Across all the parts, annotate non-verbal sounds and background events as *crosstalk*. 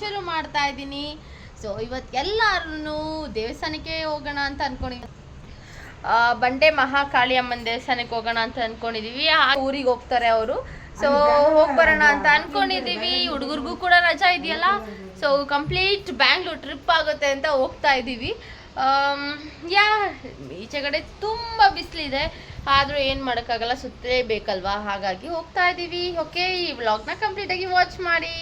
ಶುರು ಮಾಡ್ತಾ ಇದ್ದೀನಿ. ಸೊ ಇವತ್ತು ಎಲ್ಲರೂ ದೇವಸ್ಥಾನಕ್ಕೆ ಹೋಗೋಣ ಅಂತ ಅನ್ಕೊಂಡಿದ್ದೀವಿ ಆ, ಬಂಡೆ ಮಹಾಕಾಳಿ ಅಮ್ಮನ ದೇವಸ್ಥಾನಕ್ಕೆ ಹೋಗೋಣ ಅಂತ ಅನ್ಕೊಂಡಿದೀವಿ. ಆ ಊರಿಗೆ ಹೋಗ್ತಾರೆ ಅವರು. ಸೊ ಹೋಗಿ ಬರೋಣ ಅಂತ ಅನ್ಕೊಂಡಿದೀವಿ. ಹುಡುಗರಿಗೂ ಕೂಡ ರಜಾ ಇದೆಯಲ್ಲ. ಸೊ ಕಂಪ್ಲೀಟ್ ಬ್ಯಾಂಗ್ಳೂರ್ ಟ್ರಿಪ್ ಆಗುತ್ತೆ ಅಂತ ಹೋಗ್ತಾ ಇದ್ದೀವಿ ಯಾ ಈಚೆಗಡೆ ತುಂಬ ಬಿಸಿಲಿದೆ. ಆದರೂ ಏನು ಮಾಡೋಕ್ಕಾಗಲ್ಲ ಸುತ್ತಲೇಬೇಕಲ್ವಾ ಹಾಗಾಗಿ ಹೋಗ್ತಾ ಇದ್ದೀವಿ ಓಕೆ ಈ ವ್ಲಾಗ್ನ ಕಂಪ್ಲೀಟಾಗಿ ವಾಚ್ ಮಾಡಿ.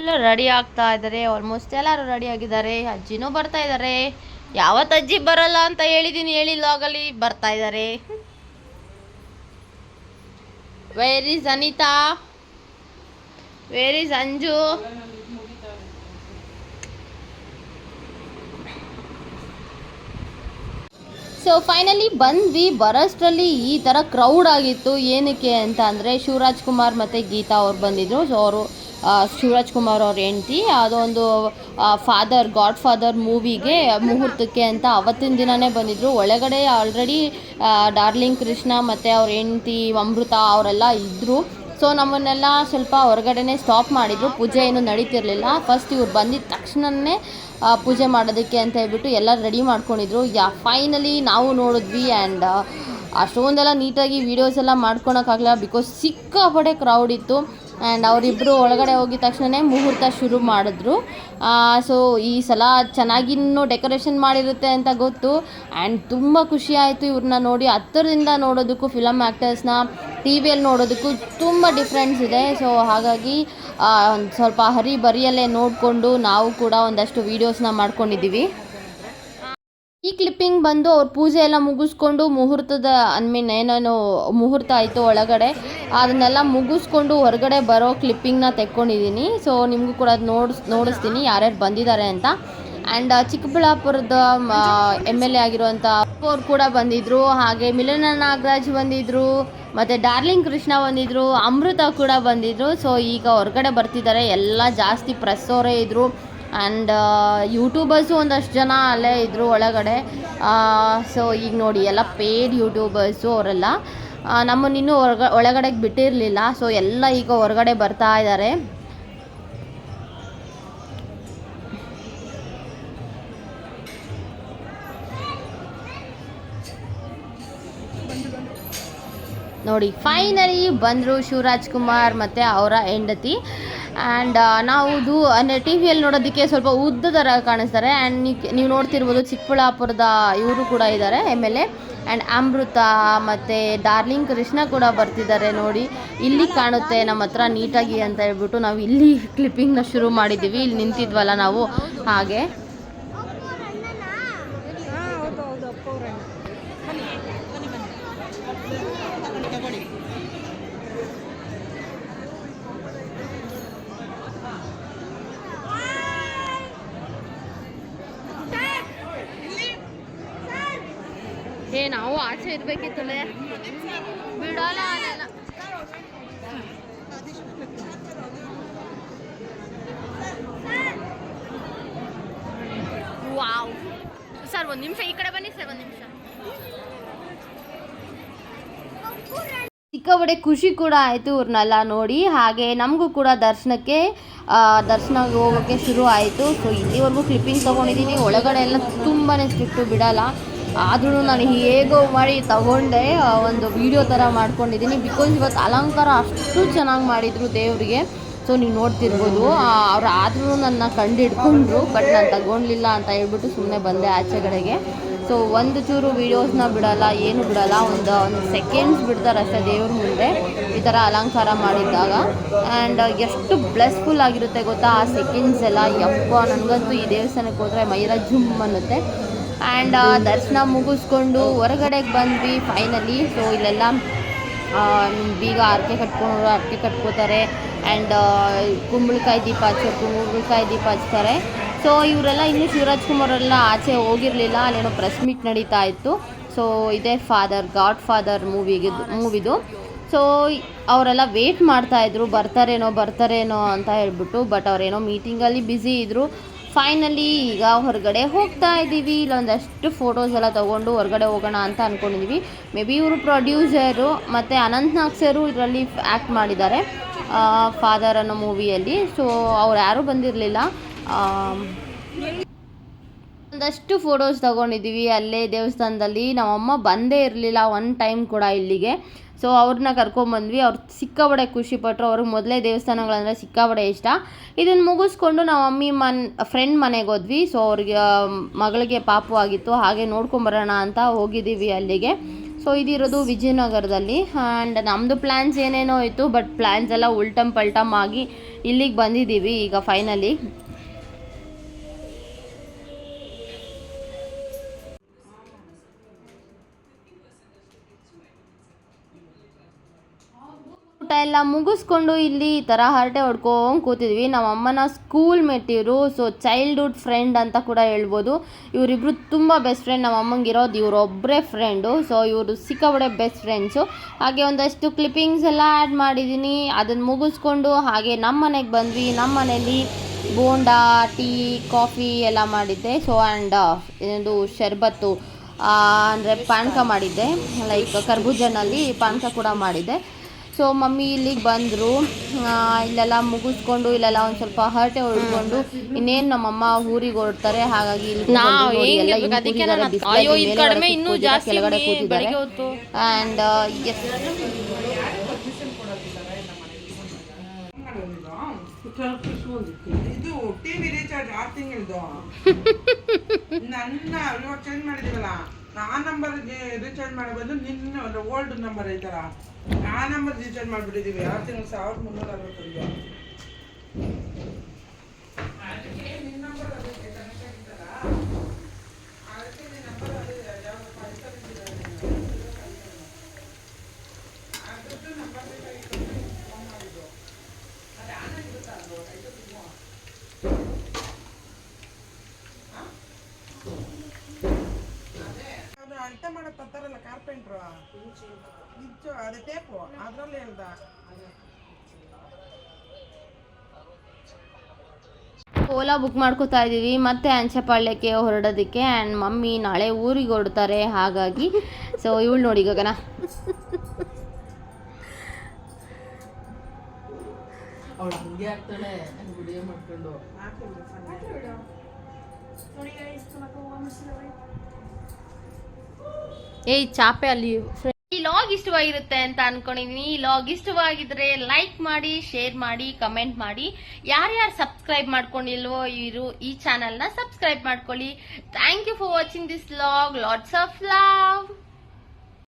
ಎಲ್ಲ ರೆಡಿ ಆಗ್ತಾ ಇದ್ದಾರೆ ಆಲ್ಮೋಸ್ಟ್ ಎಲ್ಲರೂ ರೆಡಿ ಆಗಿದ್ದಾರೆ. ಅಜ್ಜಿನೂ ಬರ್ತಾ ಇದ್ದಾರೆ ಯಾವತ್ತು ಅಜ್ಜಿ ಬರಲ್ಲ ಅಂತ ಹೇಳಿದ್ದೀನಿ ಹೇಳಿಲ್ಲ ಆಗಲಿ, ಬರ್ತಾ ಇದ್ದಾರೆ where is Anita where is Anju so finally ಬಂದ್ವಿ. ಬರೋಷ್ಟರಲ್ಲಿ ಈ ಥರ ಕ್ರೌಡ್ ಆಗಿತ್ತು. ಏನಕ್ಕೆ ಅಂತ ಅಂದರೆ, ಶಿವರಾಜ್ ಕುಮಾರ್ ಮತ್ತು ಗೀತಾ ಅವ್ರು ಬಂದಿದ್ರು. ಸೊ ಅವರು ಶಿವರಾಜ್ ಕುಮಾರ್ ಅವ್ರ ಹೆಂಡತಿ, ಅದೊಂದು ಫಾದರ್ ಗಾಡ್ ಫಾದರ್ ಮೂವಿಗೆ ಮುಹೂರ್ತಕ್ಕೆ ಅಂತ ಅವತ್ತಿನ ದಿನನೇ ಬಂದಿದ್ರು. ಒಳಗಡೆ ಆಲ್ರೆಡಿ ಡಾರ್ಲಿಂಗ್ ಕೃಷ್ಣ ಮತ್ತು ಅವ್ರ ಹೆಂಡತಿ ಅಮೃತ ಅವರೆಲ್ಲ ಇದ್ದರು ಸೊ ನಮ್ಮನ್ನೆಲ್ಲ ಸ್ವಲ್ಪ ಹೊರಗಡೆನೆ ಸ್ಟಾಪ್ ಮಾಡಿದರು. ಪೂಜೆ ಏನು ನಡೀತಿರಲಿಲ್ಲ. ಫಸ್ಟ್ ಇವ್ರು ಬಂದಿದ್ದ ತಕ್ಷಣನೇ ಪೂಜೆ ಮಾಡೋದಕ್ಕೆ ಅಂತ ಹೇಳ್ಬಿಟ್ಟು ಎಲ್ಲ ರೆಡಿ ಮಾಡ್ಕೊಂಡಿದ್ರು. ಯಾ ಫೈನಲಿ ನಾವು ನೋಡಿದ್ವಿ ಆ್ಯಂಡ್ ಅಷ್ಟೊಂದೆಲ್ಲ ನೀಟಾಗಿ ವೀಡಿಯೋಸ್ ಎಲ್ಲ ಮಾಡ್ಕೊಳಕ್ಕಾಗಲ್ಲ ಬಿಕಾಸ್ ಸಿಕ್ಕಾಪಡೆ ಕ್ರೌಡ್ ಇತ್ತು. ಆ್ಯಂಡ್ ಅವರಿಬ್ಬರು ಒಳಗಡೆ ಹೋಗಿದ ತಕ್ಷಣವೇ ಮುಹೂರ್ತ ಶುರು ಮಾಡಿದ್ರು. ಸೊ ಈ ಸಲ ಚೆನ್ನಾಗಿನ್ನೂ ಡೆಕೋರೇಷನ್ ಮಾಡಿರುತ್ತೆ ಅಂತ ಗೊತ್ತು. ಆ್ಯಂಡ್ ತುಂಬ ಖುಷಿ ಆಯಿತು ಇವ್ರನ್ನ ನೋಡಿ. ಹತ್ತಿರದಿಂದ ನೋಡೋದಕ್ಕೂ ಫಿಲಮ್ ಆ್ಯಕ್ಟರ್ಸ್ನ ಟಿ ವಿಯಲ್ಲಿ ನೋಡೋದಕ್ಕೂ ತುಂಬ ಡಿಫ್ರೆನ್ಸ್ ಇದೆ. ಸೊ ಹಾಗಾಗಿ ಒಂದು ಸ್ವಲ್ಪ ಹರಿ ಬರಿಯಲ್ಲೇ ನೋಡಿಕೊಂಡು ನಾವು ಕೂಡ ಒಂದಷ್ಟು ವೀಡಿಯೋಸ್ನ ಮಾಡ್ಕೊಂಡಿದ್ದೀವಿ. ಈ ಕ್ಲಿಪ್ಪಿಂಗ್ ಬಂದು ಅವ್ರ ಪೂಜೆ ಎಲ್ಲ ಮುಗಿಸ್ಕೊಂಡು ಮುಹೂರ್ತದ ಐ ಮೀನ್ ಏನೇನು ಮುಹೂರ್ತ ಆಯಿತು ಒಳಗಡೆ, ಅದನ್ನೆಲ್ಲ ಮುಗಿಸ್ಕೊಂಡು ಹೊರಗಡೆ ಬರೋ ಕ್ಲಿಪ್ಪಿಂಗ್ನ ತೆಕ್ಕೊಂಡಿದ್ದೀನಿ ಸೊ ನಿಮಗೂ ಕೂಡ ಅದು ನೋಡಿಸ್, ನೋಡಿಸ್ತೀನಿ ಯಾರ್ಯಾರು ಬಂದಿದ್ದಾರೆ ಅಂತ. ಆ್ಯಂಡ್ ಚಿಕ್ಕಬಳ್ಳಾಪುರದ ಎಂ ಎಲ್ ಎ ಆಗಿರುವಂಥ ಅವ್ರು ಕೂಡ ಬಂದಿದ್ದರು ಹಾಗೆ ಮಿಲನ ನಾಗರಾಜ್ ಬಂದಿದ್ದರು ಮತ್ತು ಡಾರ್ಲಿಂಗ್ ಕೃಷ್ಣ ಬಂದಿದ್ದರು ಅಮೃತ ಕೂಡ ಬಂದಿದ್ದರು ಸೊ ಈಗ ಹೊರಗಡೆ ಬರ್ತಿದ್ದಾರೆ ಎಲ್ಲ ಜಾಸ್ತಿ ಪ್ರೆಸ್ ಅವರೇ ಇದ್ದರು ಆ್ಯಂಡ್ ಯೂಟ್ಯೂಬರ್ಸು ಒಂದಷ್ಟು ಜನ ಅಲ್ಲೇ ಇದ್ದರು ಒಳಗಡೆ. ಸೊ ಈಗ ನೋಡಿ, ಎಲ್ಲ ಪೇಯ್ಡ್ ಯೂಟ್ಯೂಬರ್ಸು ಅವರೆಲ್ಲ. ನಮ್ಮನ್ನು ಇನ್ನೂ ಹೊರಗ, ಒಳಗಡೆಗೆ ಬಿಟ್ಟಿರಲಿಲ್ಲ. ಸೊ ಎಲ್ಲ ಈಗ ಹೊರಗಡೆ ಬರ್ತಾ ಇದ್ದಾರೆ ನೋಡಿ ಫೈನಲಿ ಬಂದರು ಶಿವರಾಜ್ ಕುಮಾರ್ ಮತ್ತು ಅವರ ಹೆಂಡತಿ. ಆ್ಯಂಡ್ ನಾವು ಇದು, ಅಂದರೆ ಟಿ ವಿಯಲ್ಲಿ ನೋಡೋದಕ್ಕೆ ಸ್ವಲ್ಪ ಉದ್ದ ಥರ ಕಾಣಿಸ್ತಾರೆ. ಆ್ಯಂಡ್ ನೀವು ನೋಡ್ತಿರ್ಬೋದು ಚಿಕ್ಕಬಳ್ಳಾಪುರದ ಇವರು ಕೂಡ ಇದ್ದಾರೆ M L A. And Amrutha, ಮತ್ತು ಡಾರ್ಲಿಂಗ್ ಕೃಷ್ಣ ಕೂಡ ಬರ್ತಿದ್ದಾರೆ ನೋಡಿ. ಇಲ್ಲಿ ಕಾಣುತ್ತೆ ನಮ್ಮ ಹತ್ರ ನೀಟಾಗಿ ಅಂತ ಹೇಳ್ಬಿಟ್ಟು ನಾವು ಇಲ್ಲಿ *laughs* ಕ್ಲಿಪ್ಪಿಂಗ್ನ ಶುರು ಮಾಡಿದ್ದೀವಿ. ಇಲ್ಲಿ ನಿಂತಿದ್ವಲ್ಲ ನಾವು. ಹಾಗೆ ಏ ನಾವು ಆಚೆ ಇರ್ಬೇಕಿತ್ತು ಬಿಡೋಲ್ಲ ಅಲ್ಲೆಲ್ಲ ವಾವ್. ಸರ್, ಒಂದು ನಿಮಿಷ, ಈ ಕಡೆ ಬನ್ನಿ ಸರ್, ಒಂದು ನಿಮಿಷ. ಖುಷಿ ಕೂಡ ಆಯಿತು ಇವ್ರನ್ನೆಲ್ಲ ನೋಡಿ. ಹಾಗೆ ನಮಗೂ ಕೂಡ ದರ್ಶನಕ್ಕೆ ದರ್ಶನ ಹೋಗೋಕ್ಕೆ ಶುರು ಆಯಿತು. ಸೊ ಇಲ್ಲಿವರೆಗೂ ಕ್ಲಿಪ್ಪಿಂಗ್ ತೊಗೊಂಡಿದ್ದೀನಿ ಒಳಗಡೆ ಎಲ್ಲ ತುಂಬಾ ಸ್ಟ್ರಿಕ್ಟು ಬಿಡಲ್ಲ. ಆದ್ರೂ ನಾನು ಹೇಗೋ ಮಾಡಿ ತಗೊಂಡೆ ಒಂದು ವಿಡಿಯೋ ಥರ ಮಾಡ್ಕೊಂಡಿದ್ದೀನಿ. ಬಿಕಾಸ್ ಇವತ್ತು ಅಲಂಕಾರ ಅಷ್ಟು ಚೆನ್ನಾಗಿ ಮಾಡಿದರು ದೇವರಿಗೆ. ಸೊ ನೀವು ನೋಡ್ತಿರ್ಬೋದು. ಅವ್ರು ಆದ್ರೂ ನನ್ನ ಕಂಡು ಹಿಡ್ಕೊಂಡ್ರು ಬಟ್ ನಾನು ತಗೊಳ್ಲಿಲ್ಲ ಅಂತ ಹೇಳ್ಬಿಟ್ಟು ಸುಮ್ಮನೆ ಬಂದೆ ಆಚೆ ಕಡೆಗೆ. ಸೊ ಒಂದು ಚೂರು ವೀಡಿಯೋಸ್ನ ಬಿಡಲ್ಲ, ಏನು ಬಿಡಲ್ಲ, ಒಂದು ಒಂದು ಸೆಕೆಂಡ್ಸ್ ಬಿಡ್ತಾರೆ ಅಷ್ಟೇ ದೇವ್ರ ಮುಂದೆ ಈ ಥರ ಅಲಂಕಾರ ಮಾಡಿದ್ದಾಗ. ಆ್ಯಂಡ್ ಎಷ್ಟು ಬ್ಲೆಸ್ಫುಲ್ ಆಗಿರುತ್ತೆ ಗೊತ್ತಾ, ಆ ಸೆಕೆಂಡ್ಸ್ ಎಲ್ಲ. ಯಪ್ಪ ನನಗಂತೂ ಈ ದೇವಸ್ಥಾನಕ್ಕೆ ಹೋದರೆ ಮೈರ ಜುಮ್ ಅನ್ನುತ್ತೆ. ಆ್ಯಂಡ್ ದರ್ಶನ ಮುಗಿಸ್ಕೊಂಡು ಹೊರಗಡೆಗೆ ಬಂದ್ವಿ ಫೈನಲಿ ಸೊ ಇಲ್ಲೆಲ್ಲ ಬೀಗ ಹರಕೆ ಕಟ್ಕೊಂಡು ಹರಕೆ ಕಟ್ಕೋತಾರೆ. ಆ್ಯಂಡ್ ಕುಂಬಳಕಾಯಿ ದೀಪ ಹಚ್ಚೋರು ಕುಂಬಳಕಾಯಿ ದೀಪ ಹಚ್ತಾರೆ. ಸೊ ಇವರೆಲ್ಲ ಇನ್ನೂ ಶಿವರಾಜ್ ಕುಮಾರ್ ಎಲ್ಲ ಆಚೆ ಹೋಗಿರಲಿಲ್ಲ. ಅಲ್ಲೇನೋ ಪ್ರೆಸ್ ಮೀಟ್ ನಡೀತಾ ಇತ್ತು. ಸೊ ಇದೇ ಫಾದರ್ ಗಾಡ್ ಫಾದರ್ ಮೂವಿಗೆ ಮೂವಿದು. ಸೊ ಅವರೆಲ್ಲ ವೇಟ್ ಮಾಡ್ತಾಯಿದ್ರು ಬರ್ತಾರೇನೋ ಬರ್ತಾರೇನೋ ಅಂತ ಹೇಳ್ಬಿಟ್ಟು ಬಟ್ ಅವರೇನೋ ಮೀಟಿಂಗಲ್ಲಿ ಬ್ಯುಸಿ ಇದ್ದರು ಫೈನಲಿ ಈಗ ಹೊರಗಡೆ ಹೋಗ್ತಾ ಇದ್ದೀವಿ. ಇಲ್ಲೊಂದಷ್ಟು ಫೋಟೋಸ್ ಎಲ್ಲ ತೊಗೊಂಡು ಹೊರಗಡೆ ಹೋಗೋಣ ಅಂತ ಅಂದ್ಕೊಂಡಿದ್ದೀವಿ ಮೇ ಬಿ ಇವರು ಪ್ರೊಡ್ಯೂಸರು ಮತ್ತು ಅನಂತ್ ನಾಗ್ ಸರು ಇದರಲ್ಲಿ ಆ್ಯಕ್ಟ್ ಮಾಡಿದ್ದಾರೆ. ಫಾದರ್ ಅನ್ನೋ ಮೂವಿಯಲ್ಲಿ ಸೊ ಅವ್ರು ಯಾರೂ ಬಂದಿರಲಿಲ್ಲ. ಒಂದಷ್ಟು ಫೋಟೋಸ್ ತಗೊಂಡಿದ್ದೀವಿ. ಅಲ್ಲೇ ದೇವಸ್ಥಾನದಲ್ಲಿ. ನಮ್ಮಮ್ಮ ಬಂದೇ ಇರಲಿಲ್ಲ. ಒನ್ ಟೈಮ್ ಕೂಡ ಇಲ್ಲಿಗೆ. ಸೊ ಅವ್ರನ್ನ ಕರ್ಕೊಂಬಂದ್ವಿ ಅವ್ರು ಸಿಕ್ಕಾಬಡೆ ಖುಷಿಪಟ್ಟರು ಅವ್ರಿಗೆ ಮೊದಲೇ ದೇವಸ್ಥಾನಗಳಂದರೆ ಸಿಕ್ಕಾಬಡೆ ಇಷ್ಟ. ಇದನ್ನು ಮುಗಿಸ್ಕೊಂಡು ನಾವು ಮಮ್ಮಿ ಮನ್ ಫ್ರೆಂಡ್ ಮನೆಗೆ ಹೋದ್ವಿ. ಸೊ ಅವ್ರಿಗೆ ಮಗಳಿಗೆ ಪಾಪು ಆಗಿತ್ತು. ಹಾಗೆ ನೋಡ್ಕೊಂಬರೋಣ ಅಂತ ಹೋಗಿದ್ದೀವಿ ಅಲ್ಲಿಗೆ. ಸೊ ಇದಿರೋದು ವಿಜಯನಗರದಲ್ಲಿ. ಆ್ಯಂಡ್ ನಮ್ಮದು ಪ್ಲ್ಯಾನ್ಸ್ ಏನೇನೋ ಇತ್ತು ಬಟ್ ಪ್ಲ್ಯಾನ್ಸ್ ಎಲ್ಲ ಉಲ್ಟಮ್ ಪಲ್ಟಮ್ ಆಗಿ ಇಲ್ಲಿಗೆ ಬಂದಿದ್ದೀವಿ ಈಗ ಫೈನಲಿ ಎಲ್ಲ ಮುಗಿಸ್ಕೊಂಡು ಇಲ್ಲಿ ಈ ಥರ ಹರಟೆ ಹೊಡ್ಕೊಂಡು ಕೂತಿದ್ವಿ. ನಮ್ಮ ಅಮ್ಮನ ಸ್ಕೂಲ್ ಮೆಟ್ಟಿರು ಸೊ ಚೈಲ್ಡ್ಹುಡ್ ಫ್ರೆಂಡ್ ಅಂತ ಕೂಡ ಹೇಳ್ಬೋದು. ಇವರಿಬ್ಬರು ತುಂಬ ಬೆಸ್ಟ್ ಫ್ರೆಂಡ್ ನಮ್ಮ ಅಮ್ಮಂಗೆ ಇರೋದು ಇವರೊಬ್ಬರೇ ಫ್ರೆಂಡು ಸೊ ಇವರು ಸಿಕ್ಕಾಬಡೆ ಬೆಸ್ಟ್ ಫ್ರೆಂಡ್ಸು ಹಾಗೆ ಒಂದಷ್ಟು ಕ್ಲಿಪ್ಪಿಂಗ್ಸ್ ಎಲ್ಲ ಆ್ಯಡ್ ಮಾಡಿದ್ದೀನಿ ಅದನ್ನು ಮುಗಿಸ್ಕೊಂಡು ಹಾಗೆ ನಮ್ಮ ಮನೆಗೆ ಬಂದ್ವಿ. ನಮ್ಮ ಮನೇಲಿ ಬೋಂಡಾ, ಟೀ, ಕಾಫಿ ಎಲ್ಲ ಮಾಡಿದ್ದೆ. ಸೊ ಆ್ಯಂಡ್ ಇನ್ನೊಂದು ಶರ್ಬತ್ತು ಅಂದರೆ ಪಾನಕ ಮಾಡಿದ್ದೆ. ಲೈಕ್ ಕರ್ಬೂಜನಲ್ಲಿ ಪಾನಕ ಕೂಡ ಮಾಡಿದ್ದೆ. ಸೊ ಮಮ್ಮಿ ಇಲ್ಲಿಗೆ ಬಂದರು. ಇಲ್ಲೆಲ್ಲ ಮುಗಿಸ್ಕೊಂಡು ಇಲ್ಲೆಲ್ಲ ಒಂದು ಸ್ವಲ್ಪ ಹರಟೆ ಹೊಡ್ಕೊಂಡು ಇನ್ನೇನು ನಮ್ಮಮ್ಮ ಊರಿಗೆ ಹೊರಡ್ತಾರೆ ಹಾಗಾಗಿ ಕೆಳಗಡೆ ಕೂತಿದ್ದಾರೆ. ಆ್ಯಂಡ್ ಎಸ್ ಇದು ಟಿವಿ ರೀಚಾರ್ಜ್ ಆರು ತಿಂಗಳದು ನನ್ನ ಇವಾಗ ಚೇಂಜ್ ಮಾಡಿದೀವಲ್ಲ ಆ ನಂಬರ್ ರೀಚಾರ್ಜ್ ಮಾಡೋ ಬದಲು ನಿನ್ನ ಓಲ್ಡ್ ನಂಬರ್ ಐತಲ್ಲ ಆ ನಂಬರ್ ರೀಚಾರ್ಜ್ ಮಾಡಿಬಿಟ್ಟಿದ್ದೀವಿ. ಆರು ತಿಂಗಳು ಸಾವಿರದ ಮುನ್ನೂರ ಅರವತ್ತೊಂದು. ಮಾಡಕ್ ತರ್ತಾರಲ್ಲ ಕಾರ್ಪೆಂಟ್ರು? ಇಂಚು ಅದೇ ಟೇಪು ಅದ್ರಲ್ಲಿ ಹೇಳ್ದ. ಓಲಾ ಬುಕ್ ಮಾಡ್ಕೋತಾ ಇದ್ದೀವಿ ಮತ್ತೆ ಅಂಚೆಪಾಳ್ಯಕ್ಕೆ ಹೊರಡೋದಕ್ಕೆ ಆ್ಯಂಡ್ ಮಮ್ಮಿ ನಾಳೆ ಊರಿಗೆ ಹೊರಡ್ತಾರೆ. ಹಾಗಾಗಿ ಸೊ ಇವಳು ನೋಡಿ ಗಗನ ಮಾಡ್ಕೊಂಡು. ಏಯ್, ಚಾಪೆ ಅಲ್ಲಿ ಈ ಲಾಗ್ ಇಷ್ಟವಾಗಿರುತ್ತೆ ಅಂತ ಅನ್ಕೊಂಡಿದೀನಿ. ಈ ಲಾಗ್ ಇಷ್ಟವಾಗಿದ್ರೆ ಲೈಕ್ ಮಾಡಿ ಶೇರ್ ಮಾಡಿ ಕಮೆಂಟ್ ಮಾಡಿ. ಯಾರ್ಯಾರು ಸಬ್ಸ್ಕ್ರೈಬ್ ಮಾಡ್ಕೊಂಡಿಲ್ವೋ ಇವರು ಈ ಚಾನೆಲ್ನ ಸಬ್ಸ್ಕ್ರೈಬ್ ಮಾಡ್ಕೊಳ್ಳಿ. Thank you for watching this lot lots of love